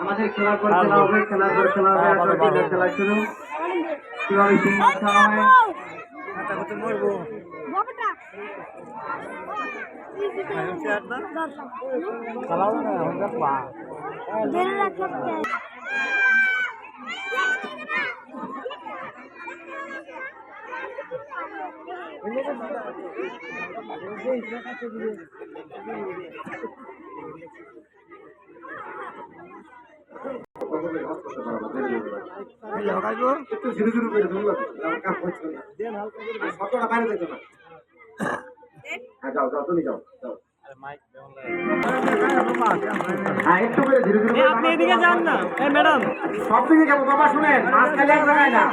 আমাদের খেলার পর খেলা হবে খেলার পর খেলা হবে খেলা শুরু। কীভাবে খেলা হয় মরবো। আপনি এদিকে যান না। ম্যাডাম। সব দিকে যাব বাবা শুনেন। মাছ খালি না।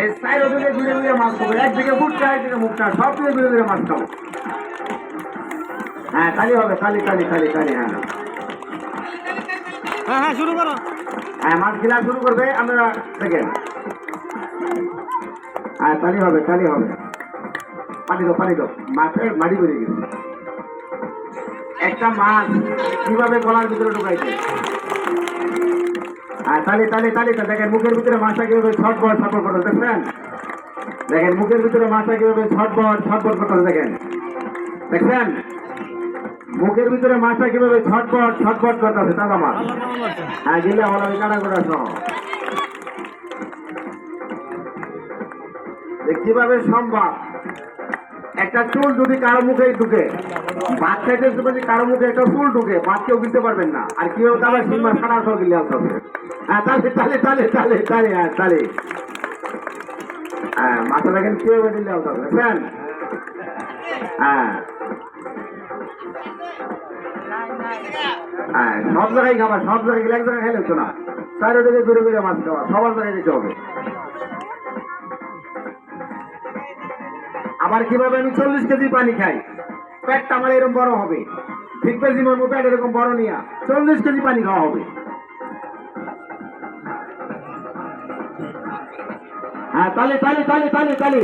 এই সাইড ওদিকে ঘুরে ঘুরে মাছ খাব একদিকে মুখটা একদিকে মুখটা। সব দিকে ঘুরে ঘুরে মাছ খাব হ্যাঁ খালি হবে খালি খালি খালি খালি হ্যাঁ। হ্যাঁ হ্যাঁ শুরু করো। হ্যাঁ মাছ খেলা শুরু করবে আমরা দেখেন হ্যাঁ তালি হবে তালি হবে। পানি দাও পানি দাও। মাছের মারি বেরিয়ে গেছে। একটা মাছ কীভাবে গলার ভিতরে ঢুকাইছে? হ্যাঁ তালি তালি তালি তো দেখেন, মুখের ভিতরে মাছটা কীভাবে ছটবট ছটবট করতে দেখছেন? দেখেন, মুখের ভিতরে মাছটা কীভাবে ছটবট ছটবট করতে দেখেন। দেখছেন? মুখের ভিতরে মাছটা কীভাবে ছটবট ছটবট করতেছে দাদা মাছ হ্যাঁ গেলে হলো কাটা করে সহ কীভাবে সম্ভব? একটা চুল যদি কারও মুখে ঢুকে, ভাত খাইতে যদি কারও মুখে একটা চুল ঢুকে, ভাত কেউ কিনতে পারবেন না। আর কীভাবে তাহলে? সিনেমা খাটা সহ গিলে আনতে হবে হ্যাঁ তাহলে তাহলে তাহলে তাহলে তাহলে হ্যাঁ তাহলে। হ্যাঁ মাথা দেখেন, কীভাবে গিলে আনতে হবে হ্যাঁ। হ্যাঁ সব জায়গায় খাবার, সব জায়গায় গেলে এক জায়গায় খেলে হতো না। চারিদিকে ঘুরে ঘুরে মাছ খাওয়া, সবার জায়গায় যেতে হবে। আবার কীভাবে আমি চল্লিশ কেজি পানি খাই? পেটটা আমার এরকম বড় হবে। ঠিক কেজি মর্ম পেট এরকম বড় নিয়া। চল্লিশ কেজি পানি খাওয়া হবে। হ্যাঁ তালে তালে তালে তালে তালে।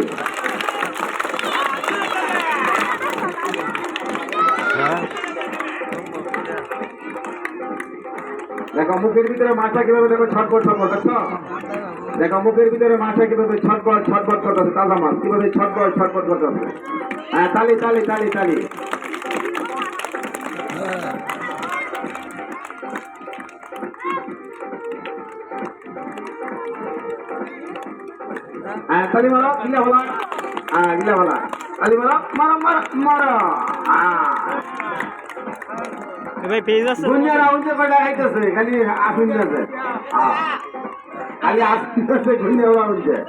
দেখো, মুখের ভিতরে মাথা কীভাবে দেখো? ছটপট ছটপট, দেখছ? দেখো মুখের ভিতরে মাথা কীভাবে ছটপট ছটপট করতেছে তাজা মাছ কীভাবে ছটপট ছটপট করতেছে হ্যাঁ তালি তালি তালি তালি। হ্যাঁ তালি মারো গিলা বলা হ্যাঁ গিলা বলা তালি মারো মারো মারো মারো। ভাই পেজ আছে? দুনিয়ার আউন্সে কয়টা খাইতেছে? খালি আসুন যাচ্ছে। खाली आज घेऊन येऊ म्हणजे